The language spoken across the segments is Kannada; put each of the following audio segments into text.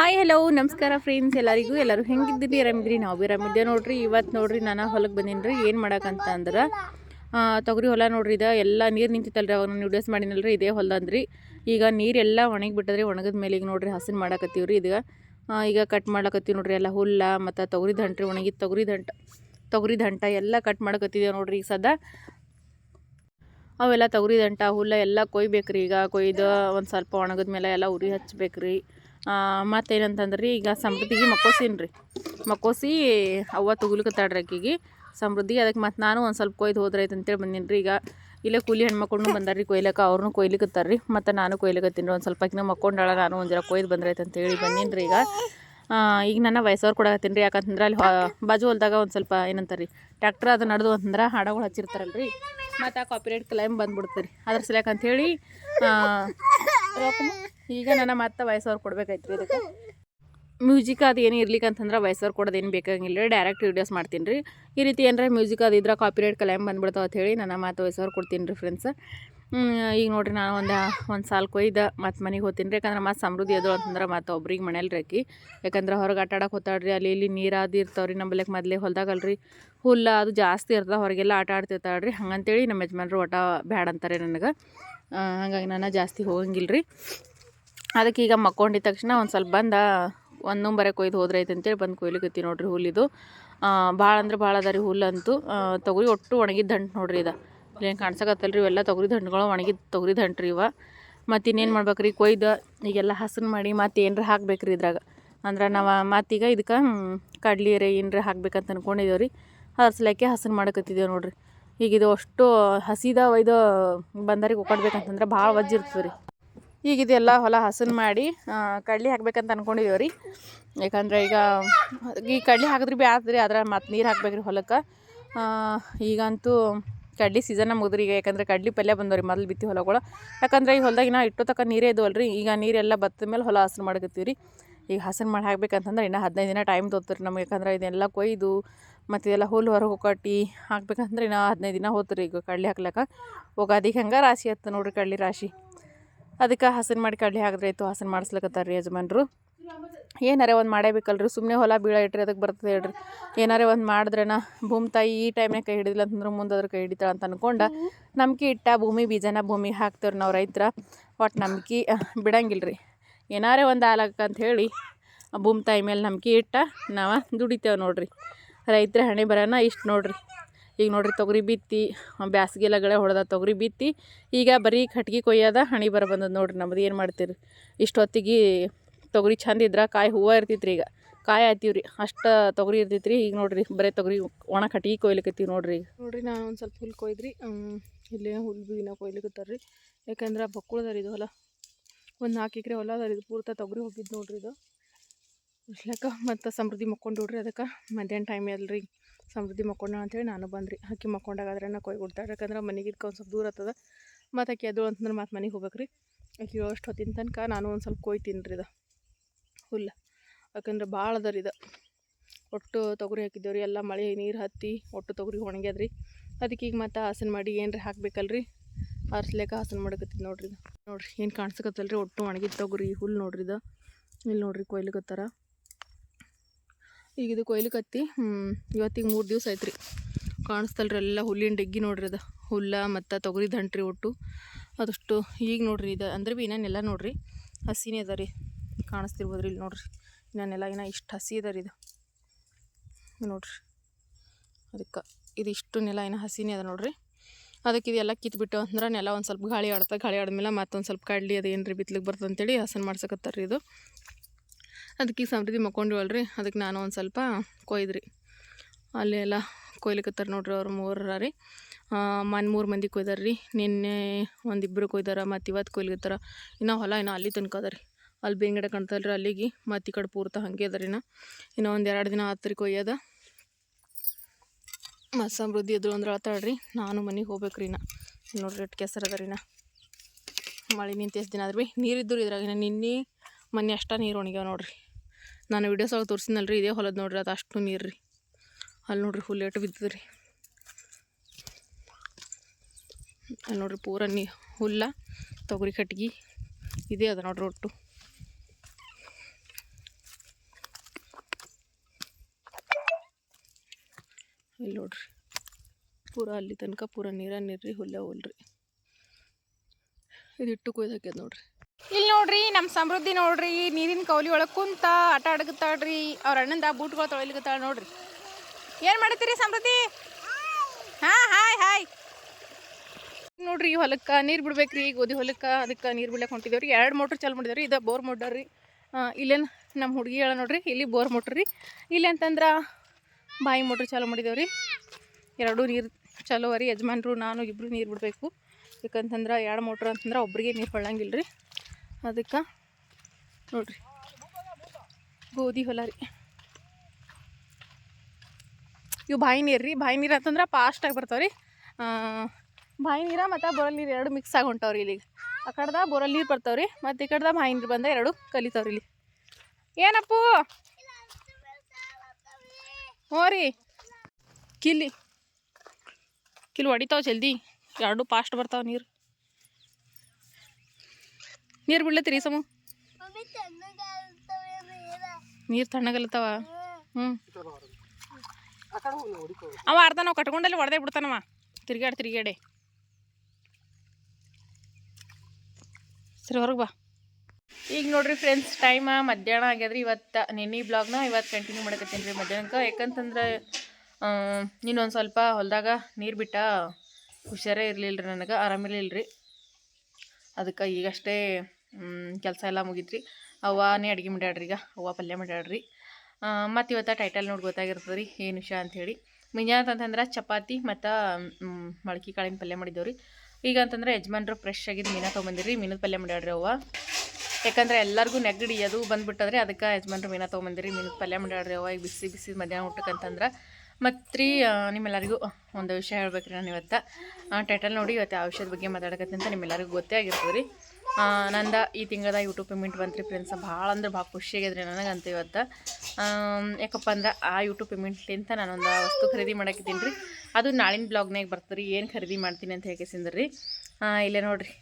ಹಾಯ್ ಹಲೋ ನಮಸ್ಕಾರ ಫ್ರೆಂಡ್ಸ್ ಎಲ್ಲರಿಗೂ, ಎಲ್ಲರೂ ಹೆಂಗಿದ್ದೀರಿ? ಆರಾಮಿದ್ರಿ ನಾವು ಬಿ ಆರಾಮಿದ್ದೆ ನೋಡ್ರಿ. ಇವತ್ತು ನೋಡ್ರಿ, ನಾನು ಹೊಲಕ್ಕೆ ಬಂದೀನಿ ರೀ ಏನು ಮಾಡಕ್ಕಂತ ಅಂದ್ರೆ ತೊಗರಿ ಹೊಲ ನೋಡ್ರಿ ಇದು. ಎಲ್ಲ ನೀರು ನಿಂತಿತ್ತಲ್ರಿ ಅವಾಗ ನಾನು ವಿಡಿಯೋಸ್ ಮಾಡಿನಲ್ರಿ. ಇದೇ ಹೊಲದಂದ್ರಿ ಈಗ ನೀರೆಲ್ಲ ಒಣಗಿ ಬಿಟ್ಟದ್ರಿ. ಒಣಗಿದ ಮೇಲೆ ಈಗ ನೋಡ್ರಿ ಹಸಿನ ಮಾಡಾಕತ್ತೀವಿ ರೀ ಇದು ಈಗ ಕಟ್ ಮಾಡಕತ್ತೀವಿ ನೋಡ್ರಿ. ಎಲ್ಲ ಹುಲ್ಲ ಮತ್ತು ತೊಗರಿ ದಂಟ್ರಿ ಒಣಗಿದ ತೊಗರಿ ದಂಟ ತೊಗರಿ ದಂಟ ಎಲ್ಲ ಕಟ್ ಮಾಡಕತ್ತಿದ್ದೇವೆ ನೋಡ್ರಿ ಈಗ ಸದಾ. ಅವೆಲ್ಲ ತೊಗರಿ ದಂಟ, ಹುಲ್ಲ ಎಲ್ಲ ಕೊಯ್ಬೇಕ್ರಿ ಈಗ. ಕೊಯ್ದು ಒಂದು ಸ್ವಲ್ಪ ಒಣಗಿದ ಮೇಲೆ ಎಲ್ಲ ಉರಿ ಹಚ್ಬೇಕ್ರಿ. ಮತ್ತೇನಂತಂದ್ರೆ ರೀ ಈಗ ಸಮೃದ್ಧಿಗೆ ಮಕ್ಕೋಸಿನ ರೀ ಮಕ್ಕೋಸಿ ಅವ್ವ ತಗುಲಿಕತ್ತಾಡ್ರಿ ಆಕಿಗೆ ಸಮೃದ್ಧಿಗೆ ಅದಕ್ಕೆ ಮತ್ತು ನಾನು ಒಂದು ಸ್ವಲ್ಪ ಕೊಯ್ದು ಹೋದ್ರೈತೆ ಅಂತೇಳಿ ಬಂದೀನಿ ರೀ ಈಗ ಇಲ್ಲೇ ಕೂಲಿ ಹೆಣ್ಮಕ್ಳು ಬಂದಾರ್ರಿ ಕೊಯ್ಲಕ್ಕ ಅವ್ರನ್ನೂ ಕೊಯ್ಲಿಕತ್ತಾರ ರೀ ಮತ್ತು ನಾನು ಕೊಯ್ಲಿಕತ್ತೀನಿ ರೀ ಒಂದು ಸ್ವಲ್ಪ ಆಕಿನ ಮಕ್ಕೊಂಡಾಳ, ನಾನು ಒಂದು ಜರ ಕೊಯ್ದು ಬಂದ್ರಾಯ್ತು ಅಂತೇಳಿ ಬಂದೀನಿ ರೀ ಈಗ ಈಗ ನನ್ನ ವಯಸ್ಸವ್ರು ಕೊಡಕತ್ತೀನಿ ರೀ ಯಾಕಂತಂದ್ರೆ ಅಲ್ಲಿ ಬಾಜು ಹೊಲ್ದಾಗ ಒಂದು ಸ್ವಲ್ಪ ಏನಂತಾರೆ ರೀ ಟ್ಯಾಕ್ಟ್ರ್ ಅದು ನಡೆದು ಅಂತಂದ್ರೆ ಹಾಡಗಳು ಹಚ್ಚಿರ್ತಾರಲ್ಲ ರೀ ಮತ್ತು ಆ ಕಾಪಿರೇಟ್ ಕ್ಲೈಮ್ ಬಂದ್ಬಿಡ್ತಾರೆ. ರೀ ಅದ್ರ ಸಲಕ ಅಂಥೇಳಿ ಈಗ ನನ್ನ ಮತ್ತೆ ವಯಸ್ಸವ್ರು ಕೊಡ್ಬೇಕಾಯ್ತು ರೀ ಇದಕ್ಕೆ. ಮ್ಯೂಸಿಕ್ ಅದು ಏನು ಇರ್ಲಿಕ್ಕೆ ಅಂತಂದ್ರೆ ವಯಸ್ಸವ್ರು ಕೊಡೋದೇನು ಬೇಕಾಗಿಲ್ಲ ರೀ ಡೈರೆಕ್ಟ್ ವೀಡಿಯೋಸ್ ಮಾಡ್ತೀನಿ ರೀ ಈ ರೀತಿ ಏನಾರ ಮ್ಯೂಸಿಕ್ ಅದು ಇದ್ರೆ ಕಾಪಿರೈಟ್ ಕಲೆಮ್ ಬಂದ್ಬಿಡ್ತಾವ ಅಂತ ಹೇಳಿ ನನ್ನ ಮಾತು ವಯಸ್ಸವ್ರು ಕೊಡ್ತೀನಿ ರೀ ಫ್ರೆಂಡ್ಸ್ ಈಗ ನೋಡಿರಿ ನಾನು ಒಂದು ಒಂದು ಸಾಲ ಕೊಯ್ದ ಮತ್ತೆ ಮನೆಗೆ ಹೋಗ್ತೀನಿ ರೀ ಯಾಕಂದ್ರೆ ಮತ್ತೆ ಸಮೃದ್ಧಿ ಅದು ಅಂತಂದ್ರೆ ಮತ್ತೆ ಒಬ್ರಿಗೆ ಮನೇಲಿ ರಾಕಿ. ಯಾಕಂದ್ರೆ ಹೊರಗೆ ಆಟ ಆಡಕ್ಕೆ ಹೋತಾಳ್ರಿ ಅಲ್ಲಿ ಇಲ್ಲಿ ನೀರು ಅದು ಇರ್ತಾವ್ರಿ ನಂಬಲ್ಲಕ್ಕೆ ಮೊದಲೇ ಹೊಲ್ದಾಗಲ್ರಿ. ಹುಲ್ಲ ಅದು ಜಾಸ್ತಿ ಇರ್ತದೆ, ಹೊರಗೆಲ್ಲ ಆಟ ಆಡ್ತಿರ್ತಾಳ್ರಿ. ಹಂಗಂತೇಳಿ ನಮ್ಮ ಯಜಮಾನ್ರು ಒಟ ಬ್ಯಾಡ ಅಂತಾರೆ ನನಗೆ. ಹಾಗಾಗಿ ನಾನು ಜಾಸ್ತಿ ಹೋಗಂಗಿಲ್ಲ ರೀ ಅದಕ್ಕೆ ಈಗ ಮಕ್ಕೊಂಡಿದ್ದ ತಕ್ಷಣ ಒಂದು ಸ್ವಲ್ಪ ಬಂದ, ಒಂದು ಬರೆ ಕೊಯ್ದು ಹೋದ್ರೈತೆ ಅಂತೇಳಿ ಬಂದು ಕೊಯ್ಲಿಕತ್ತಿ ನೋಡ್ರಿ ಹುಲ್ಲಿದು. ಭಾಳ ಅಂದ್ರೆ ಭಾಳ ಅದ ರೀ ಹುಲ್ಲಂತೂ. ತೊಗರಿ ಒಟ್ಟು ಒಣಗಿದ ದಂಟು ನೋಡ್ರಿ ಇದು. ಇಲ್ಲೇನು ಕಾಣ್ಸಕತ್ತಲ್ಲ ರೀ ಇವೆಲ್ಲ ತೊಗರಿ ದಂಟುಗಳು ಒಣಗಿದ ತೊಗರಿ ದಂಟು ರೀ ಇವ. ಮತ್ತು ಇನ್ನೇನು ಮಾಡ್ಬೇಕು ರೀ ಕೊಯ್ದು, ಈಗೆಲ್ಲ ಹಸನ್ ಮಾಡಿ ಮತ್ತು ಏನರ ಹಾಕ್ಬೇಕು ರೀ ಇದ್ರಾಗ. ಅಂದ್ರೆ ನಾವು ಮತ್ತೀಗ ಇದಕ್ಕೆ ಕಡ್ಲಿ ರೀ ಏನರ ಹಾಕ್ಬೇಕಂತ ಅಂದ್ಕೊಂಡಿದ್ದೇವೆ ರೀ. ಹಸಲಕ್ಕೆ ಹಸನ್ ಮಾಡಕತ್ತಿದ್ದೇವೆ ನೋಡ್ರಿ. ಈಗ ಇದು ಅಷ್ಟು ಹಸಿದ ಇದು ಬಂದರಿಗೆ ಒಕ್ಕಾಡ್ಬೇಕಂತಂದ್ರೆ ಭಾಳ ವಜ್ಜಿರ್ತದೆ ರೀ ಈಗ ಇದೆಲ್ಲ ಹೊಲ ಹಸನ್ ಮಾಡಿ ಕಡ್ಲಿ ಹಾಕ್ಬೇಕಂತ ಅನ್ಕೊಂಡಿದೀವಿ ರೀ. ಯಾಕಂದ್ರೆ ಈಗ ಈ ಕಡ್ಲಿ ಹಾಕಿದ್ರೆ ಭೀ ಆತ್ರಿ ಅದ್ರ ಮತ್ತು ನೀರು ಹಾಕ್ಬೇಕ್ರಿ ಹೊಲಕ್ಕೆ. ಈಗಂತೂ ಕಡ್ಲಿ ಸೀಸನ್ ಮುಗಿದ್ರಿ ಈಗ, ಯಾಕಂದ್ರೆ ಕಡ್ಲಿ ಪಲ್ಯ ಬಂದವ್ರಿ ಮೊದಲು ಬಿತ್ತಿ ಹೊಲಗಳು. ಯಾಕಂದ್ರೆ ಈ ಹೊಲ್ದಾಗ ನಾ ಇಟ್ಟು ತಕ್ಕ ನೀರೇ ಇದ್ವಲ್ರಿ, ಈಗ ನೀರೆಲ್ಲ ಬತ್ತ ಮೇಲೆ ಹೊಲ ಹಸನ್ ಮಾಡಕತ್ತೀವಿ ರೀ ಈಗ ಹಸನ್ ಮಾಡಿ ಹಾಕ್ಬೇಕಂತಂದ್ರೆ ಇನ್ನೂ ಹದಿನೈದು ದಿನ ಟೈಮ್ ತೋತ್ರಿ ನಮ್ಗೆ, ಯಾಕಂದ್ರೆ ಇದೆಲ್ಲ ಕೊಯ್ದು, ಮತ್ತು ಇದೆಲ್ಲ ಹುಲ್ಲು ಹೊರಗೆ ಕಟ್ಟಿ ಹಾಕ್ಬೇಕಂದ್ರೆ ಇನ್ನೂ ಹದಿನೈದು ದಿನ ಹೋತ್ರಿ ಈಗ ಕಡ್ಲಿ ಹಾಕ್ಲಕ್ಕ. ಉಗಾದಿಗೆ ಹಂಗೆ ರಾಶಿ ಆಯ್ತು ನೋಡ್ರಿ ಕಡ್ಲಿ ರಾಶಿ. ಅದಕ್ಕೆ ಹಸನ್ ಮಾಡಿ ಕಡ್ಲಿ ಹಾಕಿದ್ರಾಯ್ತು ಹಸನ್ ಮಾಡಿಸ್ಲಕತ್ತಾರ ರೀ ಯಜಮಾನ್ರು. ಏನಾರೇ ಒಂದು ಮಾಡೇಬೇಕಲ್ರಿ ಸುಮ್ಮನೆ ಹೊಲ ಬೀಳ ಇಟ್ರಿ ಅದಕ್ಕೆ ಬರ್ತದೆ ಹೇಳ್ರಿ. ಏನಾರೇ ಒಂದು ಮಾಡಿದ್ರೇನ, ಭೂಮಿ ತಾಯಿ ಈ ಟೈಮ್ನಾಗ ಕೈ ಹಿಡಿದಿಲ್ಲ ಅಂತಂದ್ರೆ ಮುಂದೆ ಅದ್ರ ಕೈ ಹಿಡಿತಾಳೆ ಅಂತ ಅಂದ್ಕೊಂಡು ನಂಬಿಕೆ ಇಟ್ಟ ಭೂಮಿ ಬೀಜನ ಭೂಮಿ ಹಾಕ್ತೇವ್ರಿ ನಾವು ರೈತರ. ಒಟ್ಟು ನಂಬಿಕೆ ಬಿಡಂಗಿಲ್ಲ ರೀ ಏನಾರೇ ಒಂದು ಆಲಕ್ಕ ಅಂತ ಹೇಳಿ, ಭೂಮಿ ತಾಯಿ ಮೇಲೆ ನಂಬಿಕೆ ಇಟ್ಟ, ನಾವು ದುಡಿತೇವೆ ನೋಡ್ರಿ. ರೈತರ ಹಣೆ ಬರೋಣ ಇಷ್ಟು ನೋಡ್ರಿ. ಈಗ ನೋಡ್ರಿ ತೊಗರಿ ಬಿತ್ತಿ ಬ್ಯಾಸ್ಗೆಲ್ಲ ಗಳೆ ಹೊಡೆದ ತೊಗರಿ ಬಿತ್ತಿ, ಈಗ ಬರೀ ಕಟ್ಗೆ ಕೊಯ್ಯೋದ ಹಣಿ ಬರ ಬಂದದ ನೋಡ್ರಿ ನಮ್ದು ಏನು ಮಾಡ್ತೀರಿ? ಇಷ್ಟೊತ್ತಿಗೆ ತೊಗರಿ ಚಂದ ಇದ್ರೆ ಕಾಯಿ ಹೂವು ರೀ ಈಗ. ಕಾಯಿ ಆಯ್ತೀವಿ ರೀ ಅಷ್ಟು ತೊಗರಿ ಇರ್ತೈತೆ ರೀ ಈಗ ನೋಡ್ರಿ ಬರೀ ತೊಗರಿ ಒಣ ಕಟ್ಗೆ ಕೊಯ್ಲಿಕತ್ತೀವಿ ನೋಡ್ರಿ ನೋಡ್ರಿ ನಾನು ಒಂದು ಸ್ವಲ್ಪ ಹುಲ್ ಕೊಯ್ದ್ರಿ ಇಲ್ಲೇ ಹುಲ್ಲು ಬೀನ ಕೊಯ್ಲಿಕತ್ತಾರ ರೀ ಯಾಕಂದ್ರೆ ಬಕ್ಕುಳದ ಇದು ಹೊಲ. ಒಂದು ನಾಲ್ಕು ಎಕರೆ ಹೊಲ ಅದ ಇದು ಪೂರ್ತ ತೊಗರಿ ಹೋಗಿದ್ದು ನೋಡ್ರಿ ಇದು. ಇರ್ಲಕ್ಕ ಮತ್ತು ಸಮೃದ್ಧಿ ಮಕ್ಕೊಂಡು ನೋಡ್ರಿ ಅದಕ್ಕೆ. ಮಧ್ಯಾಹ್ನ ಟೈಮ್ ಅಲ್ರಿ ಸಮೃದ್ಧಿ ಮಕ್ಕೊಂಡ ಅಂತೇಳಿ ನಾನು ಬಂದ್ರಿ. ಆಕಿ ಮಕ್ಕೊಂಡಾಗಾದ್ರೆ ನಾ ಕೊಯ್ ಕೊಡ್ತಾಳೆ ಯಾಕಂದ್ರೆ ಮನೆಗೆ ಇದಕ್ಕೆ ಒಂದು ಸ್ವಲ್ಪ ದೂರ ಆಗ್ತದ ಮತ್ತು ಆಕಿ ಎದ್ದು ಅಂತಂದ್ರೆ ಮತ್ತೆ ಮನೆಗೆ ಹೋಗ್ಬೇಕ್ರಿ. ಆಕಿ ಅಷ್ಟು ಹೊತ್ತಿನ ತನಕ ನಾನು ಒಂದು ಸ್ವಲ್ಪ ಕೊಯ್ ತಿನ್ರಿ ಇದು. ಹುಲ್ಲ. ಯಾಕಂದ್ರೆ ಭಾಳ ಅದ ರೀ ಇದು. ಒಟ್ಟು ತೊಗರಿ ಹಾಕಿದ್ದೇವೆ ರೀ ಎಲ್ಲ ಮಳೆ ನೀರು ಹತ್ತಿ ಒಟ್ಟು ತೊಗರಿ ಒಣಗ್ಯದ್ರಿ. ಅದಕ್ಕೆ ಈಗ ಮತ್ತೆ ಹಾಸನ ಮಾಡಿ ಏನ್ರಿ ಹಾಕ್ಬೇಕಲ್ರಿ? ಅರ್ಸ್ಲೇಕ ಹಾಸನ ಮಾಡಕತ್ತಿದ್ ನೋಡ್ರಿ ಇದು. ನೋಡ್ರಿ, ಏನು ಕಾಣಿಸ್ಕತ್ತಲ್ರಿ. ಒಟ್ಟು ಒಣಗಿದ ತೊಗರಿ ಹುಲ್ಲು ನೋಡ್ರಿ ಇದು. ಇಲ್ಲಿ ನೋಡ್ರಿ ಕೊಯ್ಲಿಕತ್ತಾರ ಈಗ ಇದು ಕೊಯ್ಲಿಕತ್ತಿ ಇವತ್ತಿಗೆ ಮೂರು ದಿವಸ ಆಯ್ತು ರೀ ಕಾಣಿಸ್ತಲ್ರಿ ಎಲ್ಲ ಹುಲ್ಲಿನ ಡೆಗ್ಗಿ ನೋಡ್ರಿ ಅದು. ಹುಲ್ಲ ಮತ್ತು ತೊಗರಿ ದಂಟ್ರಿ ಒಟ್ಟು. ಅದಷ್ಟು ಈಗ ನೋಡ್ರಿ ಇದು. ಅಂದ್ರೆ ಭೀ ಇನ್ನೇನೆಲ್ಲ ನೋಡ್ರಿ. ಹಸಿನೇ ಅದ ರೀ. ಕಾಣಿಸ್ತಿರ್ಬೋದು ರೀ ಇಲ್ಲಿ ನೋಡ್ರಿ. ಇನ್ನೇನೆಲ್ಲ ಇನ್ನ ಇಷ್ಟು ಹಸಿ ಅದ ರೀ ಇದು. ನೋಡ್ರಿ. ಅದಕ್ಕೆ ಇದಿಷ್ಟು ನೆಲ ಏನು ಹಸಿನೇ ಅದ ನೋಡ್ರಿ. ಅದಕ್ಕೆ ಇದೆಲ್ಲ ಕಿತ್ಬಿಟ್ಟು ಅಂದ್ರೆ ನೆಲ ಒಂದು ಸ್ವಲ್ಪ ಗಾಳಿ ಆಡ್ತಾ, ಗಾಳಿ ಆಡಿದ್ಮೇಲೆ ಮತ್ತೊಂದು ಸ್ವಲ್ಪ ಕಡ್ಲಿ ಅದು ಏನು ರೀ ಬಿತ್ಲಿಕ್ಕೆ ಬರ್ತದೆ ಅಂತೇಳಿ ಹಸನ್ ಮಾಡ್ಸಕತ್ತಾರ ರೀ ಇದು. ಅದಕ್ಕೆ ಸಮೃದ್ಧಿ ಮಕ್ಕೊಂಡಿವಲ್ರಿ ಅದಕ್ಕೆ ನಾನು ಒಂದು ಸ್ವಲ್ಪ ಕೊಯ್ದ್ರಿ. ಅಲ್ಲಿ ಎಲ್ಲ ಕೊಯ್ಲಿಕತ್ತಾರ ನೋಡ್ರಿ ಅವ್ರು ಮೂರರ ರೀ ಮನ್ ಮೂರು ಮಂದಿ ಕೊಯ್ದಾರ ರೀ ನಿನ್ನೆ ಒಂದಿಬ್ಬರು ಕೊಯ್ದಾರ, ಮತ್ತು ಇವತ್ತು ಕೊಯ್ಲಿಕತ್ತಾರ ಇನ್ನು ಹೊಲ ಇನ್ನೂ ಅಲ್ಲಿ ತನಕ ಅಲ್ಲಿ ಬೇಂಗಡೆ ಗಿಡ ರೀ ಅಲ್ಲಿಗೆ. ಮತ್ತು ಈ ಕಡೆ ಪೂರ್ತ ಹಾಗೆ ಅದ ರೀ ನಾ ಇನ್ನೂ ಒಂದು ಎರಡು ದಿನ ಆತ್ರಿ ಕೊಯ್ಯೋದ. ಮತ್ತು ಸಮೃದ್ಧಿ ಎದುರು ಅಂದ್ರೆ ಅಳ್ತಾಳ್ರಿ ನಾನು ಮನೆಗೆ ಹೋಗ್ಬೇಕು ರೀ ನಾ ನೋಡ್ರಿ ಇಟ್ಟು ಕೆಸರು ಅದ ರೀ ನಾ ಮಳೆ ನಿಂತು ಎಷ್ಟು ದಿನ ಆದ್ರಿ ಭೀ ನೀರಿದ್ದು ರೀ ಇದ್ರಾಗ ನಿನ್ನೆ ಮೊನ್ನೆ ಅಷ್ಟ ನೀರು ಒಣಗ್ಯಾವ ನೋಡ್ರಿ. ನಾನು ವೀಡಿಯೋಸ್ ಒಳಗೆ ರೀ ಇದೇ ಹೊಲದ ನೋಡ್ರಿ, ಅದು ಅಷ್ಟು ನೀರು ರೀ ಅಲ್ಲಿ ನೋಡ್ರಿ ಫುಲ್ ಏಟು ಬಿದ್ದದ್ರಿ. ರೀ ಅಲ್ಲಿ ನೋಡ್ರಿ ಪೂರ ನೀ, ಹುಲ್ಲ, ತೊಗರಿ ಕಟ್ಗಿ, ಇದೇ ಅದ ನೋಡ್ರಿ ಒಟ್ಟು. ಇಲ್ಲಿ ನೋಡ್ರಿ, ಪೂರ ಅಲ್ಲಿ ತನಕ ಪೂರ ನೀರ, ನೀರ್ರಿ, ಹುಲ್ಲ ಹುಲ್ರಿ ಇದಿಟ್ಟು ಕೊಯ್ದು ಹಾಕ್ಯದ ನೋಡ್ರಿ. ಇಲ್ಲಿ ನೋಡ್ರಿ ನಮ್ಮ ಸಮೃದ್ಧಿ ನೋಡ್ರಿ ನೀರಿನ ಕೌಲಿ ಒಳಗೆ ಕುಂತ ಆಟ ಅಡಗುತ್ತಾಳ್ರಿ ಅವ್ರ ಅಣ್ಣಂದ ಬೂಟ್ಗಳು ತೊಳಿಲಿಕತ್ತಾಳ ನೋಡ್ರಿ. ಏನು ಮಾಡತ್ತೀರಿ ಸಮೃದ್ಧಿ? ಹಾಂ, ಹಾಯ್ ಹಾಯ್. ನೋಡ್ರಿ ಹೊಲಕ್ಕೆ ನೀರು ಬಿಡ್ಬೇಕ್ರಿ ಗೋಧಿ ಹೊಲಕ್ಕೆ, ಅದಕ್ಕೆ ನೀರು ಬಿಡಕ್ಕೆ ಹೊಂಟಿದೇವ್ರಿ. ಎರಡು ಮೋಟ್ರ್ ಚಾಲು ಮಾಡಿದೇವ್ರಿ, ಇದು ಬೋರ್ ಮೋಟರ್ ರೀ. ಇಲ್ಲೇನು ನಮ್ಮ ಹುಡುಗಿ ಹೇಳ ನೋಡ್ರಿ, ಇಲ್ಲಿ ಬೋರ್ ಮೋಟ್ರ್ ರೀ. ಇಲ್ಲಿ ಅಂತಂದ್ರೆ ಬಾಯಿ ಮೋಟ್ರ್ ಚಾಲು ಮಾಡಿದೇವ್ರಿ. ಎರಡೂ ನೀರು ಚಲೋ ರೀ ಯಜಮಾನ್ರು, ನಾನು ಇಬ್ಬರು ನೀರು ಬಿಡಬೇಕು. ಯಾಕಂತಂದ್ರೆ ಎರಡು ಮೋಟ್ರ್ ಅಂತಂದ್ರೆ ಒಬ್ರಿಗೆ ನೀರು ಹೊಳ್ಳಂಗಿಲ್ಲ ರೀ ಅದಕ್ಕೆ ನೋಡ್ರಿ. ಗೋಧಿ ಹೊಲ ರೀ. ಇವು ಬಾಯಿ ನೀರು ರೀ. ಬಾಯಿ ನೀರು ಅಂತಂದ್ರೆ ಫಾಸ್ಟಾಗಿ ಬರ್ತಾವೆ ರೀ ಬಾಯಿ ನೀರು ಮತ್ತು ಬೋರಲ್ ನೀರು ಎರಡು ಮಿಕ್ಸ್ ಆಗಿ ಹೊಂಟಾವ್ರಿ ಇಲ್ಲಿಗೆ. ಆ ಕಡ್ದ ಬೋರಲ್ ನೀರು ಬರ್ತಾವ್ರಿ, ಮತ್ತು ಈ ಕಡ್ದ ಬಾಯಿ ನೀರು ಬಂದ ಎರಡು ಕಲಿತಾವ್ರಿ ಇಲ್ಲಿ. ಏನಪ್ಪು? ಹ್ಞೂ ರೀ. ಕಿಲ್ಲಿ ಕಿಲ್ ಹೊಡಿತಾವ ಜಲ್ದಿ. ಎರಡು ಪಾಸ್ಟ್ ಬರ್ತಾವ ನೀರು. ನೀರು ಬಿಡ್ಲತ್ತೀರಿ ಸಮು? ನೀರು ತಣ್ಣಗಲ್ತವ ಹ್ಞೂ ಅವ ಅರ್ಧ ನಾವು ಕಟ್ಕೊಂಡಲ್ಲಿ ಹೊಡೆದೇ ಬಿಡ್ತಾನವ. ತಿರ್ಗಾಡಿ ತಿರ್ಗಾಡಿ ಸರಿ ಹೊರಗೆ ಬಾ. ಈಗ ನೋಡ್ರಿ ಫ್ರೆಂಡ್ಸ್ ಟೈಮ ಮಧ್ಯಾಹ್ನ ಆಗ್ಯದ್ರಿ ಇವತ್ತು. ನೆನ್ನೆ ಬ್ಲಾಗ್ನ ಇವತ್ತು ಕಂಟಿನ್ಯೂ ಮಾಡಕತ್ತೀನಿ ರೀ ಮಧ್ಯಾಹ್ನಕ್ಕೆ. ಯಾಕಂತಂದ್ರೆ ನೀನೊಂದು ಸ್ವಲ್ಪ ಹೊಲದಾಗ ನೀರು ಬಿಟ್ಟ ಹುಷಾರೇ ಇರಲಿಲ್ಲ ರೀ ನನಗೆ ಆರಾಮಿರಲಿಲ್ಲ ರೀ ಅದಕ್ಕೆ ಈಗಷ್ಟೇ ಕೆಲಸ ಎಲ್ಲ ಮುಗಿತ್ರಿ. ಅವ್ವನೇ ಅಡುಗೆ ಮಾಡ್ಯಾಡ್ರಿ ಈಗ. ಅವ್ವ ಪಲ್ಯ ಮಾಡ್ಯಾಡ್ರಿ ಮತ್ತು ಇವತ್ತು ಟೈಟಲ್ ನೋಡಿ ಗೊತ್ತಾಗಿರ್ತದೆ ರೀ ಏನು ವಿಷಯ ಅಂಥೇಳಿ ಮುಂಜಾನೆ ಅಂತಂದ್ರೆ ಚಪಾತಿ ಮತ್ತು ಮೊಳಕೆ ಕಾಳಿನ ಪಲ್ಯ ಮಾಡಿದ್ದೇವೆ ರೀ ಈಗ ಅಂತಂದ್ರೆ ಯಜಮಾನ್ರು ಫ್ರೆಶ್ ಆಗಿದ್ದು ಮೀನ ತೊಗೊಂಬಂದಿರಿ, ಮೀನದ ಪಲ್ಯ ಮಾಡ್ಯಾಡ್ರಿ ಅವ್ವ. ಯಾಕಂದ್ರೆ ಎಲ್ಲರಿಗೂ ನೆಗಡಿ ಅದು ಬಂದುಬಿಟ್ಟದ್ರಿ ಅದಕ್ಕೆ ಯಜಮಾನ್ರು ಮೀನಾ ತೊಗೊಂಬಂದಿರಿ, ಮೀನದ ಪಲ್ಯ ಮಾಡ್ಯಾಡ್ರಿ ಅವ್ವ. ಈಗ ಬಿಸಿ ಬಿಸಿ ಮಧ್ಯಾಹ್ನ ಊಟಕ್ಕೆ ಅಂತಂದ್ರೆ. ಮತ್ತು ರೀ ನಿಮ್ಮೆಲ್ಲರಿಗೂ ಒಂದು ವಿಷಯ ಹೇಳ್ಬೇಕ್ರಿ ನಾನು ಇವತ್ತು. ಟೈಟಲ್ ನೋಡಿ ಇವತ್ತು ಆ ವಿಷಯದ ಬಗ್ಗೆ ಮಾತಾಡಕತ್ತಂತ ನಿಮ್ಮೆಲ್ಲರಿಗೂ ಗೊತ್ತೇ ಆಗಿರ್ತದೆ ರೀ ನಂದ ಈ ತಿಂಗಳದ ಯೂಟ್ಯೂಬ್ ಪೇಮೆಂಟ್ ಬಂತ್ರಿ ಫ್ರೆಂಡ್ಸ್ ಭಾಳ ಅಂದ್ರೆ ಭಾಳ ಖುಷಿ ರೀ ನನಗಂತ ಇವತ್ತು. ಯಾಕಪ್ಪ ಅಂದ್ರೆ ಆ ಯೂಟ್ಯೂಬ್ ಪೇಮೆಂಟ್ಲಿಂತ ನಾನೊಂದು ವಸ್ತು ಖರೀದಿ ಮಾಡಾಕಿದ್ದೀನಿ ರೀ. ಅದು ನಾಳಿನ ಬ್ಲಾಗ್ನಾಗ ಬರ್ತದೆ ರೀ ಏನು ಖರೀದಿ ಮಾಡ್ತೀನಿ ಅಂತ ಹೇಗೆಸಿಂದ್ರಿ ಇಲ್ಲೇ ನೋಡಿರಿ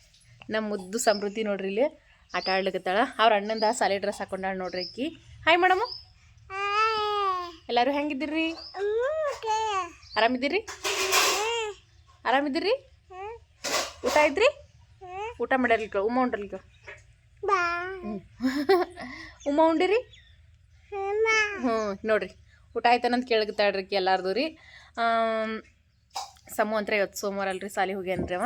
ನಮ್ಮ ಮುದ್ದು ಸಮೃದ್ಧಿ ನೋಡ್ರಿ ಇಲ್ಲಿ ಆಟ ಆಡ್ಲಿಕತ್ತಾಳ ಅವ್ರ ಅಣ್ಣಂದ ಸಾಲಿ ಡ್ರೆಸ್ ಹಾಕೊಂಡಾಳ ನೋಡ್ರಿ ಅಕ್ಕಿ. ಹಾಯ್ ಮೇಡಮು ಎಲ್ಲರೂ ಹೆಂಗಿದ್ದೀರಿ? ಆರಾಮಿದ್ದೀರಿ? ಆರಾಮಿದ್ದೀರಿ? ಊಟ ಐತ್ರಿ ಊಟ ಮಾಡ್ಯಾರಿಕ ಉಮ್ಮ ಉಂಡ್ರಲ್ಕ ಉಮ್ಮ ಉಂಡಿರಿ? ಹ್ಞೂ ನೋಡ್ರಿ. ಊಟ ಆಯ್ತಾನಂತ ಕೇಳಕತ್ತಾಳ್ರಿ ಎಲ್ಲಾರ್ದು ರೀ. ಸಮು ಅಂತ ಇವತ್ತು ಸೋಮವಾರ ಅಲ್ರಿ ಸಾಲಿ ಹೋಗ್ಯಾನ್ರಿ ಅವ.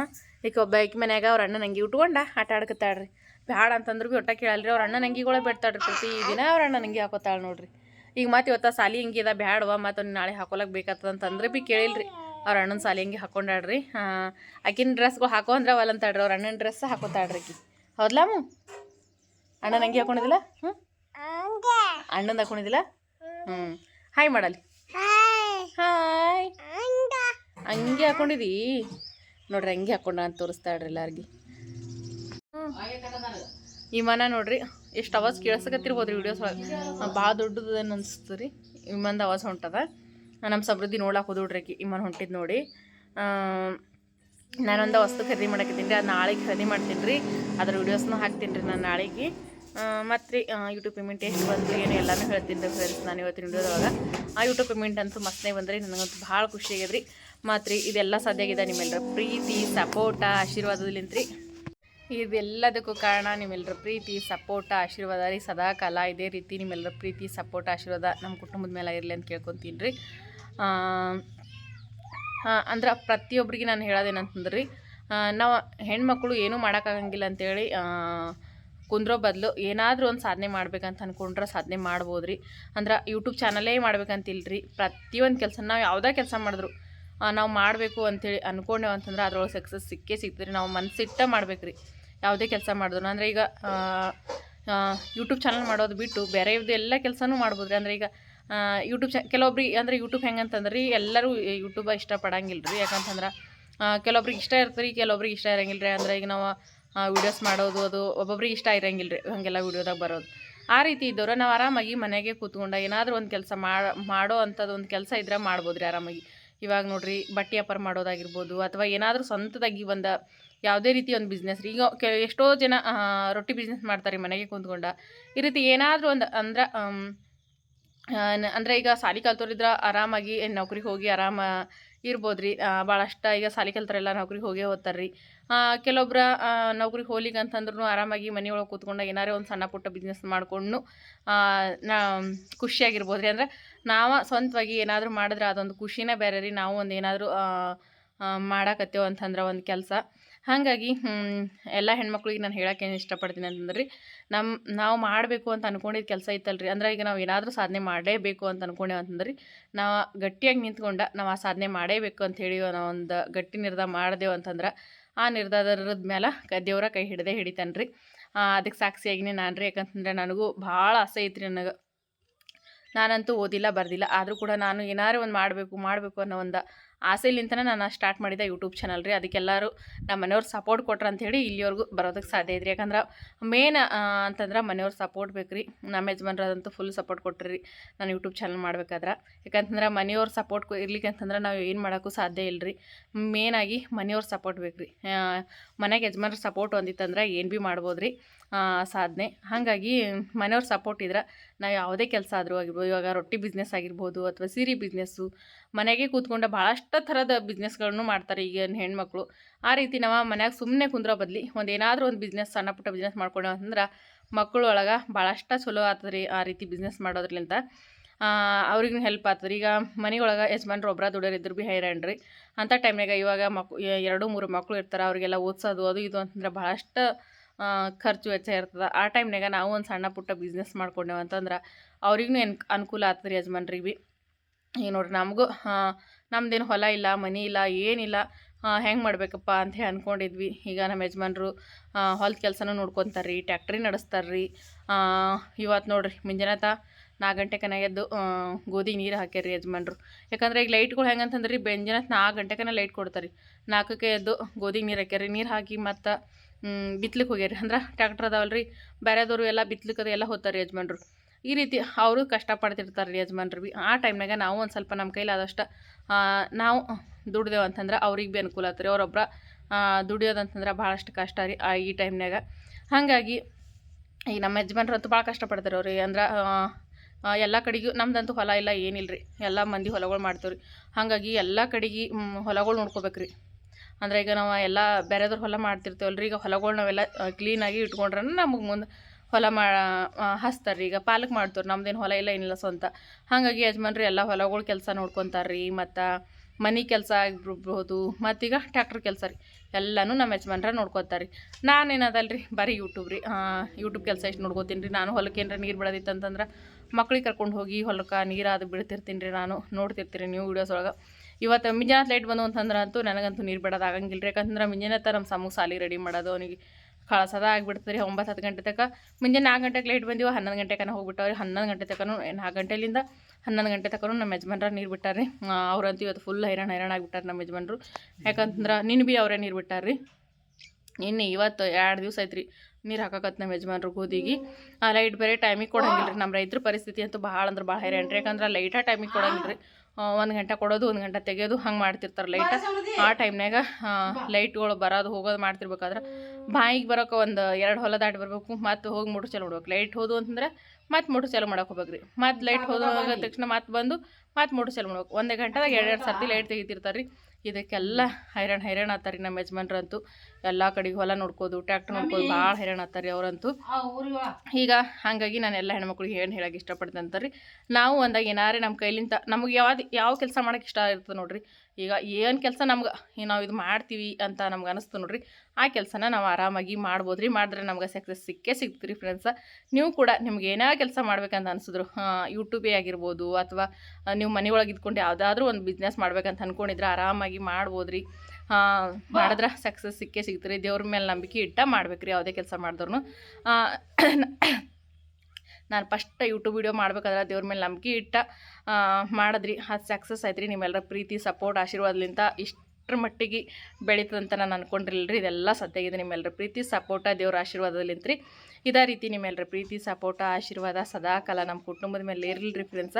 ಈಗ ಒಬ್ಬ ಆಕಿ ಮನ್ಯಾಗ ಅವ್ರ ಅಣ್ಣ ಅಂಗಿ ಉಟ್ಕೊಂಡ ಆಟ ಆಡ್ಕತ್ತಾಳ್ರಿ ಬ್ಯಾಡ ಅಂತಂದ್ರು ಭೀ ಒಟ್ಟ ಕೇಳಲ್ರಿ ಅವ್ರ ಅಣ್ಣನ ಅಂಗಿಗಳೇ ಬಿಡ್ತಾಳ್ರಿ ಪ್ರತಿ ದಿನ ಅವ್ರ ಅಣ್ಣ ಅಂಗಿ ಹಾಕೋತಾಳ ನೋಡ್ರಿ. ಈಗ ಮತ್ತೆ ಇವತ್ತ ಸಾಲಿ ಹಿಂಗಿದ ಬ್ಯಾಡವ ಮತ್ತು ನಾಳೆ ಹಾಕೊಳಕ್ ಬೇಕಾಗ್ತದ ಅಂತಂದ್ರೆ ಬಿ ಕೇಳಿಲ್ರಿ. ಅವ್ರ ಅಣ್ಣನ ಸಾಲಿ ಹಂಗೆ ಹಾಕೊಂಡಾಡ್ರಿ ಆಕಿನ ಡ್ರೆಸ್ಗಳು ಹಾಕೋ ಅಂದ್ರೆ ಅವಲ್ಲ ಅಂತಾಳ್ರಿ, ಅವ್ರ ಅಣ್ಣನ ಡ್ರೆಸ್ ಹಾಕೋತಾಡ್ರಿ ಆಕಿ. ಹೌದ್ಲಾಮು ಅಣ್ಣನ ಹಂಗೆ ಹಾಕೊಂಡಿದಿಲ್ಲ ಹ್ಞೂ ಅಣ್ಣಂದು ಹಾಕೊಂಡಿದಿಲ್ಲ ಹ್ಞೂ ಹಾಯ್ ಮಾಡಲಿ. ಹಾಯ್ ಹಂಗೆ ಹಾಕೊಂಡಿದಿ? ನೋಡ್ರಿ ಹಂಗೆ ಹಾಕೊಂಡ ಅಂತ ತೋರಿಸ್ತಾಡ್ರಿ ಎಲ್ಲಾರ್ಗಿ. ಈ ಮನ ನೋಡ್ರಿ, ಎಷ್ಟು ಅವಾಜ್ ಕೇಳಿಸಕತ್ತಿರ್ಬೋದು ವಿಡಿಯೋಸ್ ಒಳಗೆ. ಭಾಳ ದೊಡ್ಡದೇನು ಅನಿಸ್ತು ರೀ ವಿಮಾನದ ಅವಾಜ್ ಹೊಂಟದ. ನಮ್ಮ ಸಮೃದ್ಧಿ ನೋಡಕ್ಕೆ ಹೋದ್ರಿ ಇಮ್ಮನ್ ಹೊಂಟಿದ್ ನೋಡಿ. ನಾನೊಂದು ವಸ್ತು ಖರೀದಿ ಮಾಡಕತ್ತೀನಿ ರೀ, ಅದು ನಾಳೆಗೆ ಖರೀದಿ ಮಾಡ್ತೀನಿ ರೀ. ಅದ್ರ ವೀಡಿಯೋಸ್ನೂ ಹಾಕ್ತೀನಿ ರೀ ನಾನು ನಾಳೆಗೆ. ಮತ್ತು ರೀ ಯೂಟ್ಯೂಬ್ ಪೇಮೆಂಟ್ ಎಷ್ಟು ಬಂದ್ರಿ ಏನು ಎಲ್ಲನೂ ಹೇಳ್ತೀನಿ ರೀ ಫ್ರೆಂಡ್ಸ್ ನಾನು ಇವತ್ತಿನ ವಿಡಿಯೋದೊಳಗೆ ಆ ಯೂಟ್ಯೂಬ್ ಪೇಮೆಂಟ್ ಅಂತೂ ಮಸ್ತ್ನೇ ಬಂದ್ರಿ, ನನಗಂತೂ ಭಾಳ ಖುಷಿ ಆಗ್ಯದ್ರಿ. ಮತ್ತು ರೀ ಇದೆಲ್ಲ ಸಾಧ್ಯ ಆಗಿದೆ ನಿಮ್ಮೆಲ್ಲರ ಪ್ರೀತಿ ಸಪೋರ್ಟ ರೀ ಇದೆಲ್ಲದಕ್ಕೂ ಕಾರಣ ನಿಮ್ಮೆಲ್ಲರ ಪ್ರೀತಿ ಸಪೋರ್ಟ ಆಶೀರ್ವಾದ ರೀ. ಸದಾ ಕಾಲ ಇದೇ ರೀತಿ ನಿಮ್ಮೆಲ್ಲರ ಪ್ರೀತಿ ಸಪೋರ್ಟ್ ಆಶೀರ್ವಾದ ನಮ್ಮ ಕುಟುಂಬದ ಮೇಲೆ ಇರಲಿ ಅಂತ ಕೇಳ್ಕೊತೀನಿ ರೀ. ಅಂದ್ರೆ ಪ್ರತಿಯೊಬ್ಬರಿಗೆ ನಾನು ಹೇಳೋದೇನಂತಂದ್ರೆ ನಾವು ಹೆಣ್ಮಕ್ಳು ಏನೂ ಮಾಡೋಕ್ಕಾಗಂಗಿಲ್ಲ ಅಂತೇಳಿ ಕುಂದ್ರೋ ಬದಲು ಏನಾದರೂ ಒಂದು ಸಾಧನೆ ಮಾಡ್ಬೇಕಂತ ಅಂದ್ಕೊಂಡ್ರೆ ಸಾಧನೆ ಮಾಡ್ಬೋದು ರೀ ಅಂದ್ರೆ ಯೂಟ್ಯೂಬ್ ಚಾನಲೇ ಮಾಡ್ಬೇಕಂತಿಲ್ಲ ರೀ ಪ್ರತಿಯೊಂದು ಕೆಲಸ ನಾವು ಯಾವುದೇ ಕೆಲಸ ಮಾಡಿದ್ರು ನಾವು ಮಾಡಬೇಕು ಅಂಥೇಳಿ ಅಂದ್ಕೊಂಡೇವು ಅಂತಂದ್ರೆ ಅದ್ರೊಳಗೆ ಸಕ್ಸಸ್ ಸಿಕ್ಕೇ ಸಿಗ್ತದೆ ನಾವು ಮನಸ್ಸಿಟ್ಟ ಮಾಡ್ಬೇಕು ರೀ ಯಾವುದೇ ಕೆಲಸ ಮಾಡಿದ್ರು. ಅಂದರೆ ಈಗ ಯೂಟ್ಯೂಬ್ ಚಾನಲ್ ಮಾಡೋದು ಬಿಟ್ಟು ಬೇರೆಯವ್ರದ್ದು ಎಲ್ಲ ಕೆಲಸನೂ ಮಾಡ್ಬೋದು ರೀ ಅಂದರೆ ಈಗ ಯೂಟ್ಯೂಬ್ ಚ ಕೆಲವೊಬ್ರಿಗೆ, ಅಂದರೆ ಯೂಟ್ಯೂಬ್ ಹೆಂಗಂತಂದ್ರೆ ರೀ, ಎಲ್ಲರೂ ಯೂಟ್ಯೂಬ ಇಷ್ಟಪಡಂಗಿಲ್ಲ ರೀ ಯಾಕಂತಂದ್ರೆ ಕೆಲವೊಬ್ರಿಗೆ ಇಷ್ಟ ಇರ್ತದೆ ರೀ, ಕೆಲವೊಬ್ರಿಗೆ ಇಷ್ಟ ಇರಂಗಿಲ್ಲ ರೀ ಅಂದ್ರೆ ಈಗ ನಾವು ವೀಡಿಯೋಸ್ ಮಾಡೋದು, ಅದು ಒಬ್ಬೊಬ್ರಿಗೆ ಇಷ್ಟ ಇರಂಗಿಲ್ಲ ರೀ ಹಾಗೆಲ್ಲ ವೀಡಿಯೋದಾಗ ಬರೋದು. ಆ ರೀತಿ ಇದ್ದವ್ರೆ ನಾವು ಆರಾಮಾಗಿ ಮನೆಗೆ ಕೂತ್ಕೊಂಡು ಏನಾದರೂ ಒಂದು ಕೆಲಸ ಮಾಡೋ ಅಂಥದ್ದು ಒಂದು ಕೆಲಸ ಇದ್ರೆ ಮಾಡ್ಬೋದು ರೀ ಆರಾಮಾಗಿ. ಇವಾಗ ನೋಡ್ರಿ, ಬಟ್ಟೆ ವ್ಯಾಪಾರ ಮಾಡೋದಾಗಿರ್ಬೋದು, ಅಥವಾ ಏನಾದರೂ ಸ್ವಂತದಾಗಿ ಬಂದ ಯಾವುದೇ ರೀತಿ ಒಂದು ಬಿಸ್ನೆಸ್ ರೀ. ಈಗ ಕೆ ಎಷ್ಟೋ ಜನ ರೊಟ್ಟಿ ಬಿಸ್ನೆಸ್ ಮಾಡ್ತಾರೆ ಮನೆಗೆ ಕೂತ್ಕೊಂಡ. ಈ ರೀತಿ ಏನಾದರೂ ಒಂದು ಅಂದ್ರೆ ಅಂದರೆ ಈಗ ಸಾಲಿ ಕಲ್ತೋರಿದ್ರೆ ಆರಾಮಾಗಿ ನೌಕರಿಗೆ ಹೋಗಿ ಆರಾಮ ಇರ್ಬೋದು ರೀ ಭಾಳಷ್ಟು ಈಗ ಸಾಲಿ ಕಲ್ತರೆಲ್ಲ ನೌಕರಿಗೆ ಹೋಗೇ ಹೋಗ್ತಾರೆ ರೀ ಕೆಲವೊಬ್ರು ನೌಕರಿಗೆ ಹೋಗ್ಲಿಕ್ಕೆ ಅಂತಂದ್ರೂ ಆರಾಮಾಗಿ ಮನೆಯೊಳಗೆ ಕೂತ್ಕೊಂಡು ಏನಾರೇ ಒಂದು ಸಣ್ಣ ಪುಟ್ಟ ಬಿಸ್ನೆಸ್ ಮಾಡಿಕೊಂಡು ನಾ ಖುಷಿಯಾಗಿರ್ಬೋದು ರೀ ಅಂದರೆ ನಾವು ಸ್ವಂತವಾಗಿ ಏನಾದರೂ ಮಾಡಿದ್ರೆ ಅದೊಂದು ಖುಷಿನೇ ಬೇರೆ ರೀ ನಾವು ಒಂದು ಏನಾದರೂ ಮಾಡಾಕತ್ತೇವೆ ಅಂತಂದ್ರೆ ಒಂದು ಕೆಲಸ. ಹಾಗಾಗಿ ಎಲ್ಲ ಹೆಣ್ಮಕ್ಳಿಗೆ ನಾನು ಹೇಳೋಕ್ಕೇನು ಇಷ್ಟಪಡ್ತೀನಿ ಅಂತಂದ್ರೆ ರೀ ನಮ್ಮ ನಾವು ಮಾಡಬೇಕು ಅಂತ ಅನ್ಕೊಂಡಿದ್ದ ಕೆಲಸ ಇತ್ತಲ್ರಿ. ಅಂದ್ರೆ ಈಗ ನಾವು ಏನಾದರೂ ಸಾಧನೆ ಮಾಡಲೇಬೇಕು ಅಂತ ಅಂದ್ಕೊಂಡೇವು ಅಂತಂದ್ರೆ ರೀ ನಾವು ಗಟ್ಟಿಯಾಗಿ ನಿಂತ್ಕೊಂಡ ನಾವು ಆ ಸಾಧನೆ ಮಾಡೇಬೇಕು ಹೇಳಿ ನಾವು ಒಂದು ಗಟ್ಟಿ ನಿರ್ಧಾರ ಮಾಡಿದೆವು ಅಂತಂದ್ರೆ, ಆ ನಿರ್ಧಾರದ ಮೇಲೆ ದೇವ್ರ ಕೈ ಹಿಡ್ದೇ ಹಿಡಿತಾನೆ ರೀ ಅದಕ್ಕೆ ಸಾಕ್ಷಿಯಾಗಿನೇ ನಾನು ರೀ ಯಾಕಂತಂದ್ರೆ ನನಗೂ ಭಾಳ ಆಸೆ ಐತ್ರಿ ನನಗೆ. ನಾನಂತೂ ಓದಿಲ್ಲ, ಬರ್ದಿಲ್ಲ. ಆದರೂ ಕೂಡ ನಾನು ಏನಾರು ಒಂದು ಮಾಡಬೇಕು ಮಾಡಬೇಕು ಅನ್ನೋ ಒಂದು ಆಸೆಲಿಂತನೇ ನಾನು ಸ್ಟಾರ್ಟ್ ಮಾಡಿದೆ ಯೂಟ್ಯೂಬ್ ಚಾನಲ್ ರೀ. ಅದಕ್ಕೆಲ್ಲರೂ ನಮ್ಮ ಮನೆಯವ್ರು ಸಪೋರ್ಟ್ ಕೊಟ್ರ ಅಂಥೇಳಿ ಇಲ್ಲಿವರೆಗೂ ಬರೋದಕ್ಕೆ ಸಾಧ್ಯ ಐತ್ರಿ. ಯಾಕಂದ್ರೆ ಮೇನ್ ಅಂತಂದ್ರೆ ಮನೆಯವ್ರ ಸಪೋರ್ಟ್ ಬೇಕು ರೀ ನಮ್ಮ ಯಜಮಾನ್ರದಂತೂ ಫುಲ್ ಸಪೋರ್ಟ್ ಕೊಟ್ರಿ ನಾನು ಯೂಟ್ಯೂಬ್ ಚಾನಲ್ ಮಾಡ್ಬೇಕಾದ್ರೆ. ಯಾಕಂತಂದ್ರೆ ಮನೆಯವ್ರ ಸಪೋರ್ಟ್ ಇರ್ಲಿಕ್ಕೆ ಅಂತಂದ್ರೆ ನಾವು ಏನು ಮಾಡೋಕ್ಕೂ ಸಾಧ್ಯ ಇಲ್ಲ ರೀ ಮೇನಾಗಿ ಮನೆಯವ್ರ ಸಪೋರ್ಟ್ ಬೇಕು ರೀ ಮನೆಗೆ ಯಜಮಾನ್ರ ಸಪೋರ್ಟ್ ಒಂದಿತ್ತಂದ್ರೆ ಏನು ಭೀ ಮಾಡ್ಬೋದು ರೀ ಸಾಧನೆ. ಹಾಗಾಗಿ ಮನೆಯವ್ರ ಸಪೋರ್ಟ್ ಇದ್ರೆ, ನಾವು ಯಾವುದೇ ಕೆಲಸ ಆದರೂ ಆಗಿರ್ಬೋದು, ಇವಾಗ ರೊಟ್ಟಿ ಬಿಸ್ನೆಸ್ ಆಗಿರ್ಬೋದು ಅಥವಾ ಸೀರೆ ಬಿಸ್ನೆಸ್ಸು ಮನೆಗೆ ಕೂತ್ಕೊಂಡು ಭಾಳಷ್ಟು ಥರದ ಬಿಸ್ನೆಸ್ಗಳನ್ನು ಮಾಡ್ತಾರೆ ಈಗಿನ ಹೆಣ್ಮಕ್ಳು. ಆ ರೀತಿ ನಾವು ಮನ್ಯಾಗ ಸುಮ್ಮನೆ ಕುಂದ್ರೋ ಬದಲಿ ಒಂದು ಏನಾದರೂ ಒಂದು ಬಿಸ್ನೆಸ್ ಸಣ್ಣ ಪುಟ್ಟ ಬಿಸ್ನೆಸ್ ಮಾಡ್ಕೊಂಡೇವು ಅಂತಂದ್ರೆ ಮಕ್ಕಳು ಒಳಗೆ ಭಾಳಷ್ಟು ಚಲೋ ಆಗ್ತದೆ ರೀ ಆ ರೀತಿ ಬಿಸ್ನೆಸ್ ಮಾಡೋದ್ರಲಿಂತ. ಅವ್ರಿಗೂ ಹೆಲ್ಪ್ ಆಗ್ತದೆ ಈಗ ಮನೆಯೊಳಗೆ ಯಜಮಾನ್ರು ಒಬ್ಬರ ದುಡಿಯೋರು ಇದ್ರು ಭೀ ಹೈರಾಣ್ ರೀ. ಅಂಥ ಟೈಮ್ನಾಗ ಇವಾಗ ಮಕ್, ಎರಡು ಮೂರು ಮಕ್ಕಳು ಇರ್ತಾರೆ, ಅವರಿಗೆಲ್ಲ ಓದಿಸೋದು ಅದು ಇದು ಅಂತಂದ್ರೆ ಭಾಳಷ್ಟು ಖರ್ಚು ವೆಚ್ಚ ಇರ್ತದೆ. ಆ ಟೈಮ್ನಾಗ ನಾವು ಒಂದು ಸಣ್ಣ ಪುಟ್ಟ ಬಿಸ್ನೆಸ್ ಮಾಡ್ಕೊಂಡೇವು ಅಂತಂದ್ರೆ ಅವ್ರಿಗೂ ಏನು ಅನುಕೂಲ ಆಗ್ತದೆ ಯಜಮಾನ್ರಿಗೆ ಭೀ ಈಗ ನೋಡ್ರಿ ನಮಗೂ ನಮ್ದೇನು ಹೊಲ ಇಲ್ಲ, ಮನೆ ಇಲ್ಲ, ಏನಿಲ್ಲ ಹೆಂಗೆ ಮಾಡಬೇಕಪ್ಪ ಅಂತ ಅಂದ್ಕೊಂಡಿದ್ವಿ ಈಗ ನಮ್ಮ ಯಜಮಾನ್ರು ಹೊಲದ ಕೆಲಸನೂ ನೋಡ್ಕೊತಾರೆ ರೀ ಟ್ಯಾಕ್ಟ್ರಿ ನಡೆಸ್ತಾರೆ ರೀ ಇವತ್ತು ನೋಡ್ರಿ ಮುಂಜಾನೆ ನಾಲ್ಕು ಗಂಟೆ ಕನ ಎದ್ದು ಗೋಧಿ ನೀರು ಹಾಕ್ಯಾರ ರೀ ಯಜಮಾನ್ರು. ಯಾಕಂದ್ರೆ ಈಗ ಲೈಟ್ಗಳು ಹೆಂಗೆ ಅಂತಂದ್ರೆ ರೀ ಬೆಂಜನ ನಾಲ್ಕು ಗಂಟೆಕನ ಲೈಟ್ ಕೊಡ್ತಾರೆ ರೀ ನಾಲ್ಕಕ್ಕೆ ಎದ್ದು ಗೋಧಿಗೆ ನೀರು ಹಾಕ್ಯಾರ ನೀರು ಹಾಕಿ ಮತ್ತು ಬಿತ್ಲಿಕ್ಕೆ ಹೋಗ್ಯಾರ. ಅಂದ್ರೆ ಟ್ಯಾಕ್ಟರ್ ಅದಾವಲ್ಲ ರೀ ಬೇರೆದವರು ಎಲ್ಲ ಬಿತ್ಲಿಕ್ಕೆ ಎಲ್ಲ ಹೋಗ್ತಾರೆ ಯಜಮಾನ್ರು. ಈ ರೀತಿ ಅವರು ಕಷ್ಟಪಡ್ತಿರ್ತಾರೆ ರೀ ಯಜಮಾನ್ರು ಬಿ. ಆ ಟೈಮ್ನಾಗ ನಾವು ಒಂದು ಸ್ವಲ್ಪ ನಮ್ಮ ಕೈಲಾದಷ್ಟು ನಾವು ದುಡ್ದೇವು ಅಂತಂದ್ರೆ ಅವ್ರಿಗೆ ಭೀ ಅನುಕೂಲ ಆಗ್ತದೆ ಅವರೊಬ್ಬರ ದುಡಿಯೋದಂತಂದ್ರೆ ಭಾಳಷ್ಟು ಕಷ್ಟ ರೀ ಈ ಟೈಮ್ನಾಗ ಹಾಗಾಗಿ ಈಗ ನಮ್ಮ ಯಜಮಾನ್ರು ಅಂತೂ ಭಾಳ ಕಷ್ಟಪಡ್ತಾರೆ ಅವ್ರಿ. ಅಂದ್ರೆ ಎಲ್ಲ ಕಡೆಗೂ ನಮ್ದಂತೂ ಹೊಲ ಇಲ್ಲ ಏನಿಲ್ಲ ರೀ ಎಲ್ಲ ಮಂದಿ ಹೊಲಗಳು ಮಾಡ್ತೇವೆ ರೀ. ಹಾಗಾಗಿ ಎಲ್ಲ ಕಡೆಗೆ ಹೊಲಗಳು ನೋಡ್ಕೋಬೇಕು ರೀ ಅಂದ್ರೆ ಈಗ ನಾವು ಎಲ್ಲ ಬೇರೆದವ್ರ ಹೊಲ ಮಾಡ್ತಿರ್ತೇವಲ್ಲ ರೀ ಈಗ ಹೊಲಗಳು ನಾವೆಲ್ಲ ಕ್ಲೀನಾಗಿ ಇಟ್ಕೊಂಡ್ರೆ ನಮಗೆ ಮುಂದೆ ಹೊಲ ಮಾ ಹಚ್ತಾರೆ ರೀ ಈಗ ಪಾಲಕ್ ಮಾಡ್ತಾರೆ ನಮ್ದೇನು ಹೊಲ ಇಲ್ಲ, ಏನಿಲ್ಲ ಸ್ವಂತ. ಹಾಗಾಗಿ ಯಜಮಾನ್ರು ಎಲ್ಲ ಹೊಲಗಳು ಕೆಲಸ ನೋಡ್ಕೊತಾರೆ ರೀ ಮತ್ತು ಮನೆ ಕೆಲಸ ಆಗಿರ್ಬೋದು ಮತ್ತೀಗ ಟ್ಯಾಕ್ಟ್ರ್ ಕೆಲಸ ರೀ. ಎಲ್ಲನೂ ನಮ್ಮ ಯಜಮಾನ್ರ ನೋಡ್ಕೊತಾರೆ ರೀ ರೀ ಬರೀ ಯೂಟ್ಯೂಬ್ ರೀ. ಯೂಟ್ಯೂಬ್ ಕೆಲಸ ಎಷ್ಟು ನೋಡ್ಕೊತೀನಿ ರೀ ನಾನು ಹೊಲಕ್ಕೆ ನೀರು ಬಿಡೋದಿತ್ತು ಅಂತಂದ್ರೆ ಮಕ್ಳಿಗೆ ಕರ್ಕೊಂಡು ಹೋಗಿ ಹೊಲಕ್ಕೆ ನೀರು ಅದು ಬಿಡ್ತಿರ್ತೀನಿ ರೀ ನಾನು ನೋಡ್ತಿರ್ತೀನಿ ನೀವು ವೀಡಿಯೋಸ್ ಒಳಗೆ. ಇವತ್ತು ಮಿಂಜಾನತ್ ಲೈಟ್ ಬಂದು ಅಂತಂದ್ರೆ ಅಂತೂ ನನಗಂತೂ ನೀರು ಬಿಡೋದು ಆಗಂಗಿಲ್ಲ ರೀ. ಯಾಕಂದ್ರೆ ಮುಂಜಾನೆ ತ ನಮ್ಮ ಸಮೂಹ ಸಾಲಿ ರೆಡಿ ಮಾಡೋದು, ಅವನಿಗೆ ಕಳಸದ ಆಗಿಬಿಡ್ತದೆ ರೀ. ಒಂಬತ್ತು, ಹತ್ತು ಗಂಟೆ ತನಕ. ಮುಂಜಾನೆ ನಾಲ್ಕು ಗಂಟೆಗೆ ಲೈಟ್ ಬಂದಿವ, ಹನ್ನೊಂದು ಗಂಟೆ ಕನ ಹೋಗ್ಬಿಟ್ಟವ್ರಿ ಹನ್ನೊಂದು ಗಂಟೆ ತನಕನೂ ನಾಲ್ಕು ಗಂಟೆಲಿಂದ ಹನ್ನೊಂದು ಗಂಟೆ ತಕನು ನಮ್ಮ ಯಜಮಾನ್ರ ನೀರು ಬಿಟ್ಟಾರ್ರಿ ಅವ್ರಂತೂ ಇವತ್ತು ಫುಲ್ ಹೈರಾಣ ಹೈರಾಣ ಆಗಿಬಿಟ್ಟಾರೆ ನಮ್ಮ ಯಜಮಾನ್ರು. ಯಾಕಂತಂದ್ರೆ ನಿನ್ನ ಭೀ ಅವರೇ ನೀರು ಬಿಟ್ಟಾರ್ರಿ ನಿನ್ನೆ ಇವತ್ತು ಎರಡು ದಿವಸ ಐತ್ರಿ ರೀ ನೀರು ಹಾಕಕತ್ತ ನಮ್ಮ ಯಜಮಾನ್ರು ಗೋಧಿಗೆ. ಆ ಲೈಟ್ ಬೇರೆ ಟೈಮಿಗೆ ಕೊಡಂಗಿಲ್ಲ ರೀ. ನಮ್ಮ ರೈತರ ಪರಿಸ್ಥಿತಿ ಅಂತೂ ಭಾಳ ಅಂದ್ರೆ ಭಾಳ ರೀ. ಯಾಕಂದ್ರೆ ಲೈಟ ಟೈಮಿಗೆ ಕೊಡಂಗಿಲ್ಲ ರೀ. ಒಂದು ಗಂಟೆ ಕೊಡೋದು ಒಂದು ಗಂಟೆ ತೆಗೆಯೋದು ಹಂಗೆ ಮಾಡ್ತಿರ್ತಾರೆ ಲೈಟ್ ಆ ಟೈಮ್ನಾಗ ಲೈಟ್ಗಳು ಬರೋದು ಹೋಗೋದು ಮಾಡ್ತಿರ್ಬೇಕಾದ್ರೆ ಬಾಯಿಗೆ ಬರೋಕೆ ಒಂದು ಎರಡು ಹೊಲ ದಾಟಿ ಬರಬೇಕು ಮತ್ತು ಹೋಗಿ ಮೋಟ್ರ್ ಚಾಲು ಮಾಡ್ಬೇಕು. ಲೈಟ್ ಹೋದು ಅಂತಂದ್ರೆ ಮತ್ತೆ ಮೋಟ್ರ್ ಚಾಲು ಮಾಡಕ್ಕೆ ಹೋಗ್ಬೇಕು ರೀ ಮತ್ತು ಲೈಟ್ ಹೋದ ತಕ್ಷಣ ಮತ್ತೆ ಬಂದು ಮತ್ತೆ ಮೋಟ್ರ್ ಚಾಲು ಮಾಡ್ಬೇಕು. ಒಂದೇ ಗಂಟೆದಾಗ ಎರಡು ಎರಡು ಸರ್ತಿ ಲೈಟ್ ತೆಗಿತಿರ್ತಾರೆ ರೀ ಇದಕ್ಕೆಲ್ಲ ಹೈರಾಣ ಹೈರಾಣ ಆತಾರಿ ನಮ್ಮ ಯಜಮಾನ್ರಂತೂ. ಎಲ್ಲ ಕಡೆಗೆ ಹೊಲ ನೋಡ್ಕೋದು ಟ್ಯಾಕ್ಟ್ರ್ ನೋಡ್ಕೋದು ಭಾಳ ಹೈರಾಣ ಆತಾರಿ ಅವರಂತೂ. ಈಗ ಹಾಗಾಗಿ ನಾನು ಎಲ್ಲ ಹೆಣ್ಮಕ್ಳಿಗೆ ಏನು ಅಂತಾರೆ ರೀ ನಾವು ಒಂದಾಗ ಏನಾರೇ ನಮ್ಮ ಕೈಲಿಂದ ನಮಗೆ ಯಾವ್ದು ಯಾವ ಕೆಲಸ ಮಾಡೋಕೆ ಇಷ್ಟ ಇರ್ತದೆ ನೋಡ್ರಿ. ಈಗ ಏನು ಕೆಲಸ ನಮ್ಗೆ? ನಾವು ಇದು ಮಾಡ್ತೀವಿ ಅಂತ ನಮ್ಗೆ ಅನಿಸ್ತು ನೋಡ್ರಿ. ಆ ಕೆಲಸನ ನಾವು ಆರಾಮಾಗಿ ಮಾಡ್ಬೋದು ರೀ ಮಾಡಿದ್ರೆ ನಮ್ಗೆ ಸಕ್ಸಸ್ ಸಿಕ್ಕೇ ಸಿಗ್ತೀವಿ ರೀ ಫ್ರೆಂಡ್ಸ ನೀವು ಕೂಡ ನಿಮ್ಗೆ ಏನೇ ಕೆಲಸ ಮಾಡ್ಬೇಕಂತ ಅನಿಸಿದ್ರು ಯೂಟ್ಯೂಬೇ ಆಗಿರ್ಬೋದು ಅಥವಾ ನೀವು ಮನೆಯೊಳಗೆ ಇದ್ಕೊಂಡು ಯಾವುದಾದ್ರೂ ಒಂದು ಬಿಸ್ನೆಸ್ ಮಾಡ್ಬೇಕಂತ ಅಂದ್ಕೊಂಡಿದ್ರೆ ಆರಾಮಾಗಿ ಮಾಡ್ಬೋದು ರೀ ಮಾಡಿದ್ರೆ ಸಕ್ಸಸ್ ಸಿಕ್ಕೇ ಸಿಗ್ತೀರಿ ದೇವ್ರ ಮೇಲೆ ನಂಬಿಕೆ ಇಟ್ಟ ಮಾಡ್ಬೇಕು ರೀ ಯಾವುದೇ ಕೆಲಸ ಮಾಡಿದ್ರು ನಾನು ಫಸ್ಟ್ ಯೂಟ್ಯೂಬ್ ವೀಡಿಯೋ ಮಾಡ್ಬೇಕಾದ್ರೆ ದೇವ್ರ ಮೇಲೆ ನಂಬಿಕೆ ಇಟ್ಟ ಮಾಡಿದ್ರಿ. ಅದು ಸಕ್ಸಸ್ ಆಯ್ತು ರೀ ನಿಮ್ಮೆಲ್ಲರ ಪ್ರೀತಿ ಸಪೋರ್ಟ್ ಆಶೀರ್ವಾದಲಿಂತ ಇಷ್ಟರ ಮಟ್ಟಿಗೆ ಬೆಳೀತದಂತ ನಾನು ಅನ್ಕೊಂಡಿರಲಿಲ್ಲ ರೀ ಇದೆಲ್ಲ ಸತ್ಯಾಗಿದೆ ನಿಮ್ಮೆಲ್ಲರ ಪ್ರೀತಿ ಸಪೋರ್ಟ ದೇವ್ರ ಆಶೀರ್ವಾದದಲ್ಲಿಂತ್ರಿ ಇದೇ ರೀತಿ ನಿಮ್ಮೆಲ್ಲರ ಪ್ರೀತಿ ಸಪೋರ್ಟ ಆಶೀರ್ವಾದ ಸದಾಕಾಲ ನಮ್ಮ ಕುಟುಂಬದ ಮೇಲೆ ಇರಲಿ ರೀ ಫ್ರೆಂಡ್ಸ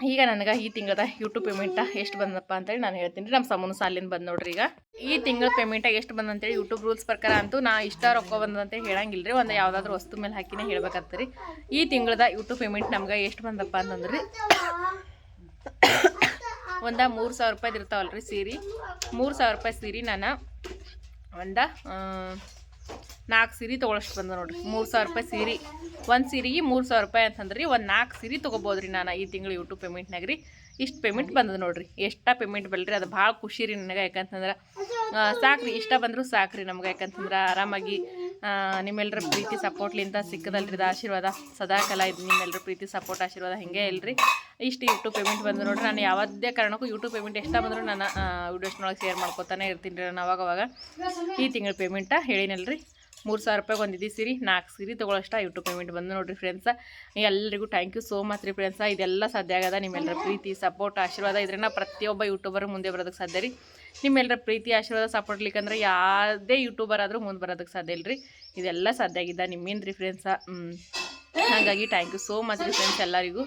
ಈಗ ನನಗೆ ಈ ತಿಂಗಳ ಯೂಟ್ಯೂಬ್ ಪೇಮೆಂಟ ಎಷ್ಟು ಬಂದಪ್ಪ ಅಂತೇಳಿ ನಾನು ಹೇಳ್ತೀನಿ. ನಮ್ಮ ಸಮೂನು ಸಾಲಿಂದ ಬಂದು ನೋಡ್ರಿ ಈಗ. ಈ ತಿಂಗಳ ಪೇಮೆಂಟ ಎಷ್ಟು ಬಂದಂತೇಳಿ ಯೂಟ್ಯೂಬ್ ರೂಲ್ಸ್ ಪ್ರಕಾರ ಅಂತೂ ನಾ ಇಷ್ಟ ರೊಕ್ಕ ಬಂದಂತೇಳಿ ಹೇಳಂಗಿಲ್ಲ ರೀ ಒಂದು ಯಾವುದಾದ್ರೂ ವಸ್ತು ಮೇಲೆ ಹಾಕಿನೇ ಹೇಳ್ಬೇಕಾಗ್ತರಿ ಈ ತಿಂಗಳದ ಯೂಟ್ಯೂಬ್ ಪೇಮೆಂಟ್ ನಮ್ಗೆ ಎಷ್ಟು ಬಂದಪ್ಪ ಅಂತಂದ್ರೆ. ಒಂದು ಮೂರು ಸಾವಿರ ರೂಪಾಯ್ದು ಇರ್ತಾವಲ್ಲ ರೀ ಸೀರೆ. ಮೂರು ಸಾವಿರ ರೂಪಾಯಿ ಸೀರೆ ನಾನು ಒಂದು ನಾಲ್ಕು ಸೀರೆ ತೊಗೊಳಷ್ಟು ಬಂದ ನೋಡ್ರಿ. ಮೂರು ಸಾವಿರ ರೂಪಾಯಿ ಸೀರೆ. ಒಂದು ಸೀರೆಗೆ ಮೂರು ಸಾವಿರ ರೂಪಾಯಿ ಅಂತಂದ್ರೆ ರೀ ಒಂದು ನಾಲ್ಕು ಸೀರೆ ತೊಗೋಬೋದು ರೀ ನಾನು ಈ ತಿಂಗಳು ಯೂಟ್ಯೂಬ್ ಪೇಮೆಂಟ್ನಾಗ ರೀ. ಇಷ್ಟು ಪೇಮೆಂಟ್ ಬಂದದ ನೋಡ್ರಿ. ಎಷ್ಟ ಪೇಮೆಂಟ್ ಬಲ್ರಿ? ಅದು ಭಾಳ ಖುಷಿ ರೀ ನನಗೆ. ಯಾಕಂತಂದ್ರೆ ಸಾಕ್ರಿ. ಇಷ್ಟ ಬಂದರೂ ಸಾಕ್ರಿ ನಮ್ಗೆ. ಯಾಕಂತಂದ್ರೆ, ಆರಾಮಾಗಿ ನಿಮ್ಮೆಲ್ಲರ ಪ್ರೀತಿ ಸಪೋರ್ಟ್ಲಿಂದ ಸಿಕ್ಕದಲ್ರಿ. ಇದು ಆಶೀರ್ವಾದ ಸದಾಕಾಲ ಇದು ನಿಮ್ಮೆಲ್ಲರ ಪ್ರೀತಿ ಸಪೋರ್ಟ್ ಆಶೀರ್ವಾದ ಹಿಂಗೆ ಇಲ್ರಿ. ಇಷ್ಟು ಯೂಟ್ಯೂಬ್ ಪೇಮೆಂಟ್ ಬಂದು ನೋಡ್ರಿ. ನಾನು ಯಾವುದೇ ಕಾರಣಕ್ಕೂ ಯೂಟ್ಯೂಬ್ ಪೇಮೆಂಟ್ ಎಷ್ಟ ಬಂದರೂ ನಾನು ವಿಡಿಯೋಸ್ನೊಳಗೆ ಶೇರ್ ಮಾಡ್ಕೊತಾನೆ ಇರ್ತೀನಿ ರೀ ನಾನು ಅವಾಗವಾಗ. ಅವಾಗ ಈ ತಿಂಗಳ ಪೇಮೆಂಟ ಹೇಳಿನಲ್ರಿ. ಮೂರು ಸಾವಿರ ರೂಪಾಯಿ ಒಂದು ಇದು ಸೀರೆ, ನಾಲ್ಕು ಸೀರೆ ತೊಗೊಳಷ್ಟ ಯೂಟ್ಯೂಬ್ ಪೇಮೆಂಟ್ ಬಂದು ನೋಡಿರಿ ಫ್ರೆಂಡ್ಸ ಎಲ್ಲರಿಗೂ ಥ್ಯಾಂಕ್ ಯು ಸೋ ಮಚ್ ರೀ ಫ್ರೆಂಡ್ಸ ಇದೆಲ್ಲ ಸಾಧ್ಯ ಆಗದ ನಿಮ್ಮೆಲ್ಲರ ಪ್ರೀತಿ ಸಪೋರ್ಟ್ ಆಶೀರ್ವಾದ ಇದ್ರಿಂದ ಪ್ರತಿಯೊಬ್ಬ ಯೂಟ್ಯೂಬರ್ ಮುಂದೆ ಬರೋದಕ್ಕೆ ಸಾಧ್ಯ ರೀ. ನಿಮ್ಮೆಲ್ಲರ ಪ್ರೀತಿ, ಆಶೀರ್ವಾದ ಸಪೋರ್ಟ್ ಲಿಕ್ಕಂದ್ರೆ ಯಾವುದೇ ಯೂಟ್ಯೂಬರ್ ಆದರೂ ಮುಂದೆ ಬರೋದಕ್ಕೆ ಸಾಧ್ಯ ಇಲ್ಲ ರೀ ಇದೆಲ್ಲ ಸಾಧ್ಯ ಆಗಿದ್ದ ನಿಮ್ಮಿಂದ ರೀ ಫ್ರೆಂಡ್ಸ ಹಾಗಾಗಿ ಥ್ಯಾಂಕ್ ಯು ಸೋ ಮಚ್ ರೀ ಫ್ರೆಂಡ್ಸ್ ಎಲ್ಲರಿಗೂ.